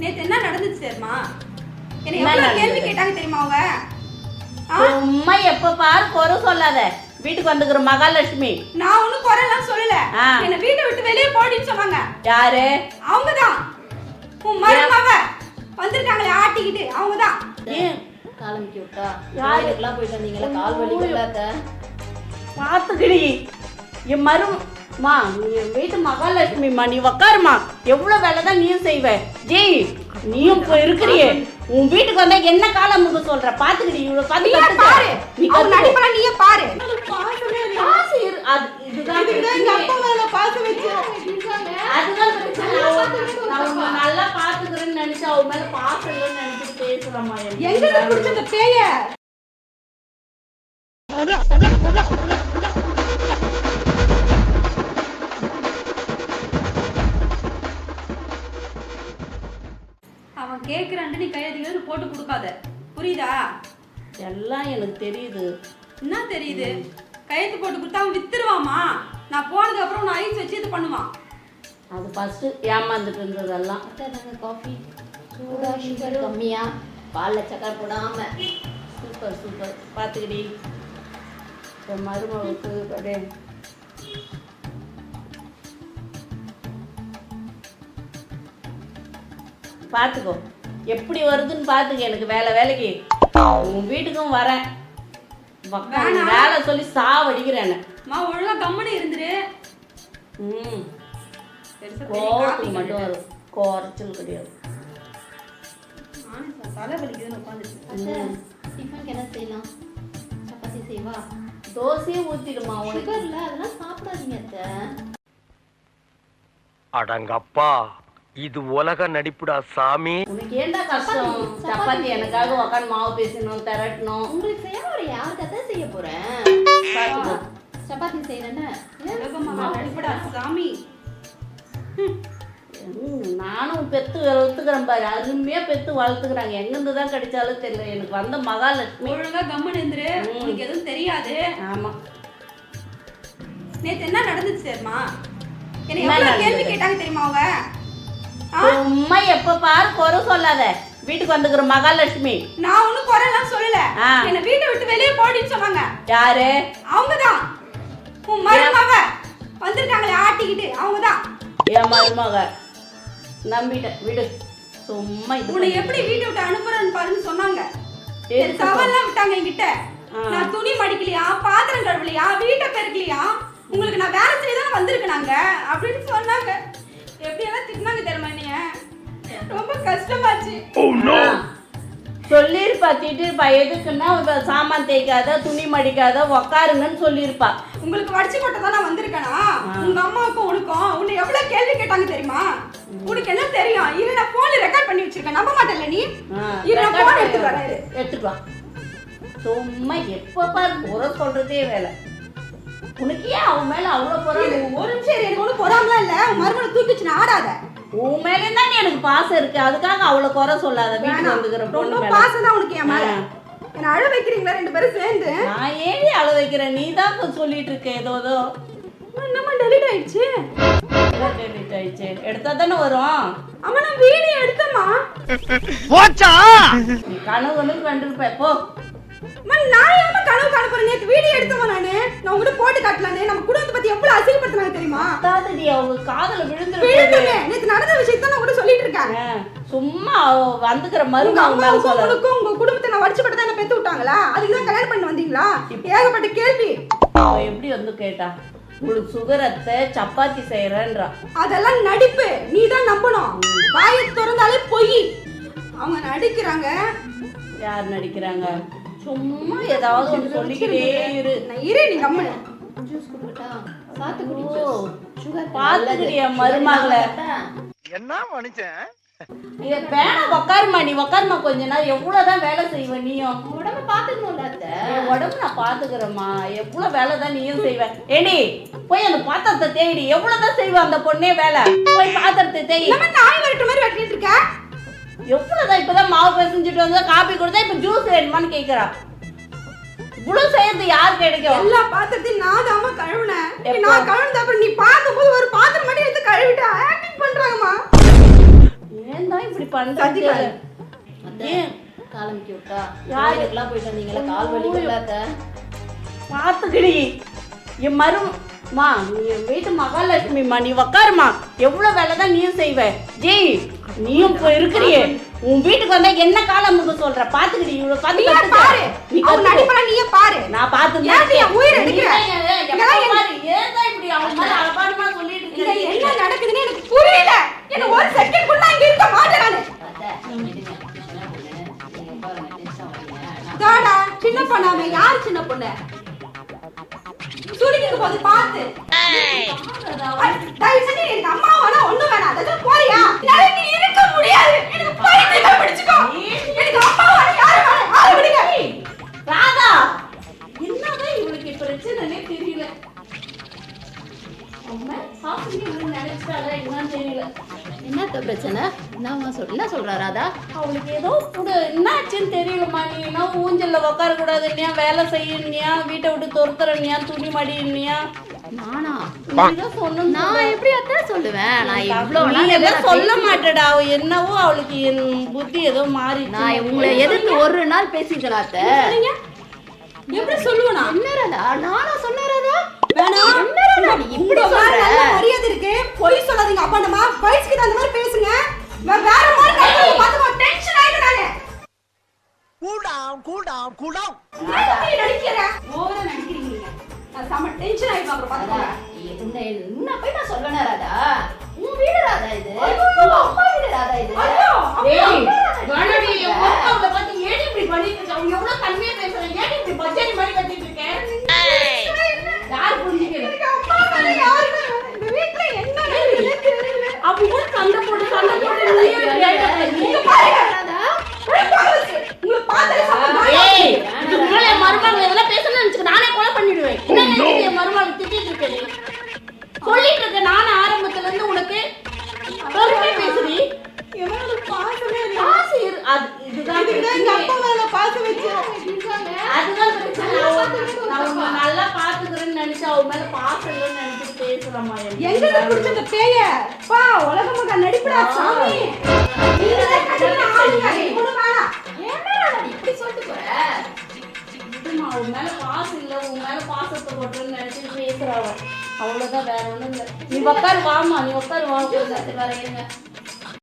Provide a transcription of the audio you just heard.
நேத்து என்ன நடந்துச்சு தெரியுமா? என்னை கேள்வி? கேட்டாங்க தெரியுமா அவங்க? ஆ? சும்மா எப்ப பாரு குறை சொல்லாத. வீட்டுக்கு வந்துக்கிற மகாலட்சுமி. நான் ஒண்ணும் குறையெல்லாம் சொல்லல. என்ன வீட்டை விட்டு வெளியே போடின்னு சொன்னாங்க. யாரு? அவங்கதான். உன் மருமவ வந்திருக்காங்களே ஆட்டிக்கிட்டு. அவங்கதான். ஏன்? காலமிக்கி விட்டா யாரு? கோயிலுக்குலாம் போயிட்டு வந்தீங்களா? கால் வலிக்கல அத்தை பார்த்துக்கிடி. என் மரும் என் வீட்டு மகாலட்சுமிம்மா நீ உக்காருமா. எவ்வளவு வேலை தான் நீயும் செய்வ? ஜெய் நீயும் இப்போ இருக்கிறியே. உன் வீட்டுக்கு வந்தா என்ன காலம் முக சொல்ற? பாத்துக்கிடி இவ்வளவு கத்துக்க. பாரு. நீ கத்துக்க. நடிப்பெல்லாம் நீயே பாரு. நல்லா பாத்துக்கிறேன்னு நினைச்சு அவ மேல பாசம் நினைச்சு பேசுறமா எங்க அந்த பேய? அவன் கேக்குறான்ட்டு நீ கையெழுத்து போட்டு கொடுக்காத. புரியுதா? எல்லாம் எனக்கு தெரியுது. என்ன தெரியுது? கையெழுத்து போட்டு கொடுத்தா அவன் வித்துருவாமா? நான் போனதுக்கு அப்புறம் நான் ஐஸ் வச்சு இது பண்ணுவான். அது ஃபர்ஸ்ட் ஏமாந்துட்டு இருந்ததெல்லாம். காஃபி சூடா சுகர் கம்மியா. பால்ல சக்கரை போடாம. சூப்பர் சூப்பர் பார்த்துக்கிடி. இப்போ மருமகளுக்கு அப்படியே. பார்த்துக்கோ. எப்படி வருதுன்னு பார்த்துக்க எனக்கு வேலை வேலைக்கு. உன் வீட்டுக்கும் வரேன். வேலை சொல்லி சாவடிக்கிறேன் மா ஒழுங்கா கம்முன்னு இருந்துரு. ம். காப்பி மட்டும் வரும். குறைச்சல் கிடையாது. டிஃபனுக்கு என்ன செய்யலாம்? சப்பாத்தி செய்வா? தோசையே ஊற்றிடுமா உனக்கு? அதெல்லாம் சாப்பிடாதீங்க அத்தை. அடங்கப்பா. இது உலக நடிப்புடா சாமி. உனக்கு ஏன்டா கஷ்டம்? சப்பாத்தி, எனக்காக உக்காந்து மாவு பேசணும் திரட்டணும். உங்களுக்கு செய்யாம ஒரு யாருக்கு அத்தை செய்ய போறேன்? சப்பாத்தி. நடிப்படா சாமி. நானும் பெத்து வளர்த்துக்கிறேன் பாரு. அருமையா பெத்து வளர்த்துக்கிறாங்க. எங்கிருந்து தான் கிடைச்சாலும் தெரியல. எனக்கு வந்த மகாலட்சுமி. ஒழுங்கா கம்முன்னு இருந்துரு. உனக்கு எதுவும் தெரியாது. ஆமா. நேத்து என்ன நடந்துச்சு தெரியுமா? என்னை கேள்வி? கேட்டாங்க தெரியுமா அவங்க? ஆ? சும்மா எப்ப பாரு குறை சொல்லாத. வீட்டுக்கு வந்துக்கிற மகாலட்சுமி. நான் ஒண்ணும் குறையெல்லாம் சொல்லல. என்ன வீட்டை விட்டு வெளியே போடின்னு சொன்னாங்க. யாரு? அவங்கதான். உன் மருமவ வந்திருக்காங்களே ஆட்டிக்கிட்டு. அவங்கதான். என் மருமக? நம்பிட்டேன் விடு. சும்மா உன்னை எப்படி வீட்டை விட்டு அனுப்புறேன்னு பாருன்னு சொன்னாங்க. எதுக்கு சவால்லாம் விட்டாங்க என்கிட்ட. நான் துணி மடிக்கலையா? பாத்திரம் கழுவலையா? வீட்டை பெருக்கலையா? உங்களுக்கு நான் வேலை செய்ய தானே வந்திருக்கேன் நாங்க. அப்படின்னு சொன்னாங்க. ரொம்ப கஷ்டமாச்சு. ஆ. சொல்லியிருப்பா திட்டிருப்பா எதுக்குன்னா சாமான் தேய்க்காத துணி மடிக்காத உக்காருங்கன்னு சொல்லியிருப்பா உங்களுக்கு வடிச்சு கொட்ட தான் நான் வந்திருக்கேனா? உங்க அம்மாவுக்கும் உனக்கும் உன்னை எவ்வளவு கேள்வி கேட்டாங்க தெரியுமா? உனக்கு என்ன தெரியும்? இரு நான் போன்ல ரெக்கார்ட் பண்ணி வச்சிருக்கேன். நம்ப மாட்டேன்ல நீ? இரு நான் போன் எடுத்து வரேன். எடுத்துட்டு சும்மா எப்ப பாரு குறை சொல்றதே வேலை. உனக்கு ஏன் அவன் மேல அவ்வளவு இரு, ஒரு நிமிஷம் இரு, எனக்கு ஒன்றும் பொறாமலாம் இல்ல. உன் மருமனை தூக்கி வச்சு நான் ஆடாத. உன் மேலே தான் எனக்கு பாசம் இருக்கு. அதுக்காக அவ்வளவு குறை சொல்லாத. வீட்டுக்கு. வந்துக்கிற பொண்ணு ரொம்ப பாசம் தான் உனக்கு என் மேல. என்ன அழ வைக்கிறீங்களா ரெண்டு பேரும் சேர்ந்து? நான் ஏன் அழ வைக்கிறேன் நீ தான் இப்ப சொல்லிட்டு இருக்க ஏதோ ஏதோ. என்னம்மா டெலிட் ஆயிடுச்சு? delete ஆயிடுச்சு? எடுத்தா தானே வரும். அம்மா நான் வீடியோ எடுத்தேம்மா. போச்சா? நீ கனவுன்னு கண்டிருப்ப போ. அம்மா நான் ஏமா கனவு காண போறேன்? நேத்து வீடியோ எடுத்தேம்மா நானு நான் உங்ககிட்ட போட்டு காட்டலானே நம்ம குடும்பத்தை பத்தி எவ்வளவு தாத்தடி அவங்க காதல விழுந்துருக்கு நேத்து நடந்த விஷயத்தை நான் கூட சொல்லிட்டு இருக்கேன் ஆ, சும்மா வந்துக்கிற உங்க மருமக மேல சொல்ல உங்க குடும்பத்தை நான் வடிச்சு போட்டு தான் பெத்து விட்டாங்களா? அதுக்கு தான் கல்யாணம் பண்ணி வந்தீங்களா? ஏகப்பட்ட கேள்வி. எப்படி வந்து கேட்டா? உங்களுக்கு சுகரத்தை சப்பாத்தி செய்யறேன்றா அதெல்லாம் நடிப்பு. நீ தான் நம்பணும். வாயை திறந்தாலே பொய். அவங்க நடிக்கிறாங்க. யார் நடிக்கிறாங்க? சும்மா ஏதாவது ஒன்று சொல்லிக்கிட்டே இரு. நான் இரு நீ கம்மனு. ஜூஸ் குடிக்கட்டா சாத்துக்குடி. ஜூஸ் சுகர் பாத்துக்கிறியா மருமகளை என்ன மனுஷன்? இத பேனா உக்காருமா நீ உக்காருமா கொஞ்ச நேரம். எவ்வளவுதான் வேலை செய்வ நீயும். உடம்ப பாத்துக்கணும்ல அத்தை. என் உடம்பு நான் பாத்துக்கிறேம்மா. எவ்வளவு வேலை தான் நீயும் செய்வ. ஏடி போய் அந்த பாத்திரத்தை தேடி எவ்வளவுதான் செய்வ அந்த பொண்ணே வேலை? போய் பாத்திரத்தை தேய் நம்ம நாய் வரட்டு மாதிரி வெட்டிட்டு இருக்க? எவ்வளவுதான் இப்பதான் மாவு பிசைஞ்சிட்டு வந்து காப்பி கொடுத்தா இப்ப ஜூஸ் வேணுமான்னு கேக்குறா. செய்யறது யார் கிடைக்கும்? எல்லா பாத்திரத்தையும் நான் தாம்மா கழுவுனேன்? நான் கழுவுனது அப்புறம் நீ பார்க்கும்போது ஒரு பாத்திரம் மட்டும் எடுத்து கழுவிட்டு ஆக்டிங் பண்றாங்கம்மா. ஏன் ஏன் தான் இப்படி. அத்தை, ஏன் காலமிக்கி விட்டா? யாரு? யாருக்கெல்லாம் போயிட்டு வந்தீங்களா கால் வலி இல்லாத பார்த்துக்கிடி என் மரும் மா நீ என் வீட்டு மகாலட்சுமிம்மா நீ உக்காருமா எவ்வளவு வேலை தான் நீயும் செய்வ. ஜெய் நீயும் இப்போ இருக்கிறியே. உன் வீட்டுக்கு வந்தா என்ன காலம் முக சொல்ற? பாத்துக்கிடி இவ்வளவு கத்துக்க. பாரு. நீ அவன் கத்துக்க. நடிப்பெல்லாம் நீயே பாரு. நான் பார்த்து ஏன் என் உயிரை எடுக்கிற? ஏன் இப்படி அவன் மேல அலபாரமா சொல்லிட்டு இருக்க? என்ன நடக்குதுன்னு எனக்கு புரியல. என்ன ஒரு செகண்ட் கூட இங்க இருக்க மாட்டேன் நானு. தாடா சின்ன பொண்ணாம யார் சின்ன பொண்ணு? சுடிக்கு போது பார்த்து ஐ, தயவு செஞ்சு எனக்கு அம்மா வேணா ஒண்ணு வேணாம். அதான் போறியா? இங்க இருக்க முடியாது. எனக்கு பைத்தியமே பிடிச்சுக்கோ. எனக்கு அம்மா வேணா யாரு வேணா யாரு விடுங்க. ராதா என்னதான் இவளுக்கு பிரச்சனைனே தெரியல. அம்மா சாப்பிட்டு இவಳು நினைச்சிட்டாளா என்னன்னு தெரியல. என்னத்த பிரச்சனை? என்னம்மா சொல் என்ன சொல்றா ராதா? அவளுக்கு ஏதோ புடு என்னாச்சுன்னு தெரியலம்மா. நீ என்ன ஊஞ்சல்ல உட்கார கூடாதுன்னியா வேலை செய்யணுனியா வீட்டை விட்டு துரத்துறனியா துணி மடினியா நானா? நான் எப்படி சொல்லுவேன்? நான் எதோ நான் சொல்ல மாட்டடா. அவ என்னவோ அவளுக்கு என் புத்தி ஏதோ மாறி நான் உங்களை எதிர்த்து ஒரு நாள் பேசிக்கிறேன் அத்தை? எப்படி சொல்லுவனா? என்ன ராதா நானா சொன்னேன் ராதா வேணாம் என்ன ராதா நீ இப்படி உங்க மேல சொல்ற? நல்ல மரியாதை இருக்கு. பொய் சொல்லாதீங்க. அப்பா நம்ம வயசுக்கு தகுந்த மாதிரி பேசுங்க. வேற மாதிரி டென்ஷன் நானு. ஓவரா நடிக்கிறீங்க. செம டென்ஷன் ஆயிடும் அப்புறம் பாத்துக்கோங்க உன்னை என்ன போய் நான் சொல்லணும் ராதா? உன் வீடு ராதா இது? அம்மா வீடு ராதா இது? நல்லா பாத்துக்கிறேன்னு நினைச்சு அவ மேல பாசம் இல்லைன்னு நினைச்சு பேசுறேம்மா என் எங்க பிடிச்ச இந்த பேய? பா நடிப்புடா சாமி. உன் மேல பாசம் இல்ல உன் மேல பாசத்தை போட்டுன்னு நினைச்சு பேசுறா அவ. அவ்வளவுதான் வேற ஒண்ணும் இல்ல. நீ உட்காரு வாமா நீ உட்காரு வா சரி, வர இருங்க.